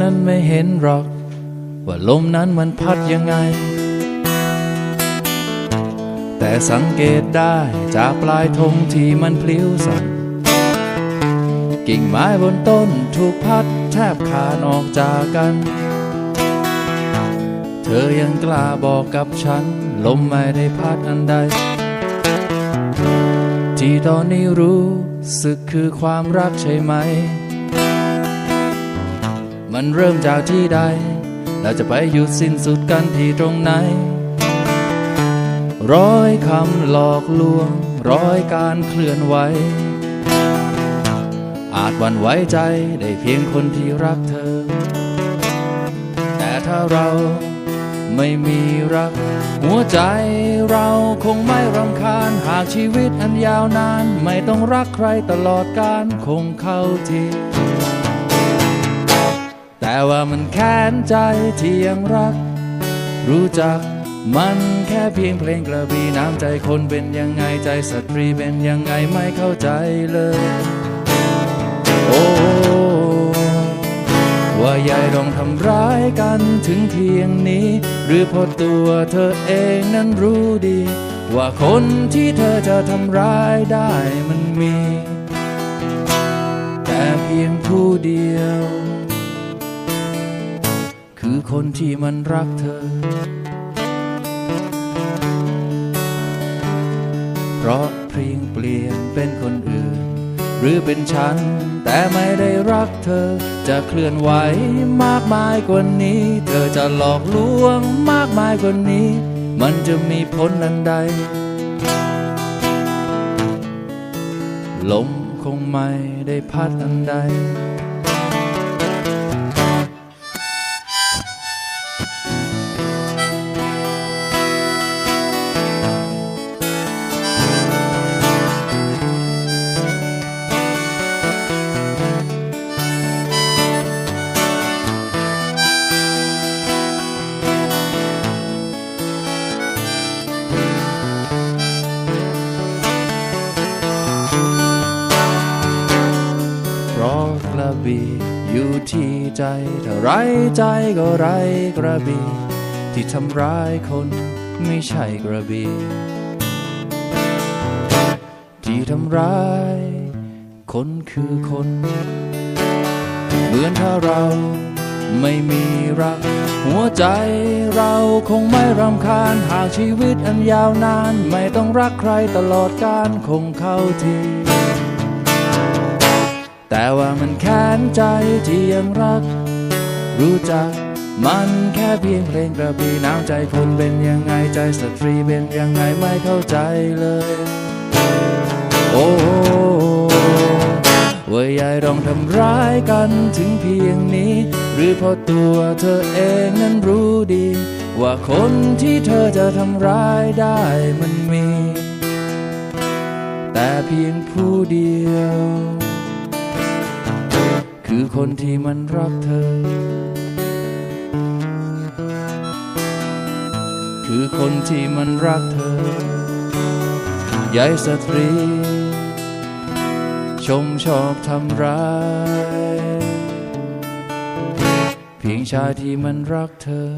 นั่นไม่เห็นหรอก ว่าลมนั้นมันพัดยังไง แต่สังเกตได้จากปลายธงที่มันพลิ้วสั่นกิ่งไม้บนต้นถูกพัดแทบขาดออกจากกัน เธอยังกล้าบอกกับฉัน ลมไม่ได้พัดอันใด ที่ตอนนี้รู้สึกคือความรักใช่ไหม มันเริ่มจากที่ใด แล้วจะไปหยุดสิ้นสุดกันที่ตรงไหน ร้อยคำหลอกลวง ร้อยการเคลื่อนไหว อาจหวันไหวใจได้เพียงคนที่รักเธอ แต่ถ้าเราไม่มีรัก หัวใจเราคงไม่รำคาญ หากชีวิตอันยาวนาน ไม่ต้องรักใครตลอดกาลคงเข้าที แต่ว่ามันแค้นใจที่ยังรัก รู้จักมันแค่เพียงเพลงกระบี่น้ำใจคนเป็นยังไงใจสตรีเป็นยังไงไม่เข้าใจเลย โอ้ว่าใหญ่ต้องทำร้ายกันถึงเพียงนี้ หรือพอตัวเธอเองนั้นรู้ดี ว่าคนที่เธอจะทำร้ายได้มันมี แต่เพียงผู้ คนที่มันรักเธอ เพราะเพียงเปลี่ยนเป็นคนอื่น หรือเป็นฉัน แต่ไม่ได้รักเธอ จะเคลื่อนไหวมากมายกว่านี้ เธอจะหลอกลวงมากมายกว่านี้ มันจะมีผลอันใดลมคงไม่ได้พัดอันใด ที่ใจถ้าไรใจก็ไรกระบี่ที่ทำร้ายคนไม่ใช่กระบี่ที่ทำร้าย คนคือคน เหมือนถ้าเราไม่มีรัก หัวใจเราคงไม่รำคาญ หากชีวิตอันยาวนาน ไม่ต้องรักใครตลอดกาลคงเข้าที แต่ว่ามันแค้นใจที่ยังรัก รู้จักมันแค่เพียงเพลงกระบี่น้ำใจคนเป็นยังไงใจสตรีเป็นยังไงไม่เข้าใจเลย โอ้ว่าใหญ่ต้องทำร้ายกันถึงเพียงนี้ หรือเพราะตัวเธอเองนั้นรู้ดี ว่าคนที่เธอจะทำร้ายได้มันมี แต่เพียงผู้เดียว คือคนที่มันรักเธอ คือคนที่มันรักเธอยายสตรี ชมชอบทำร้าย เพียงชายที่มันรักเธอ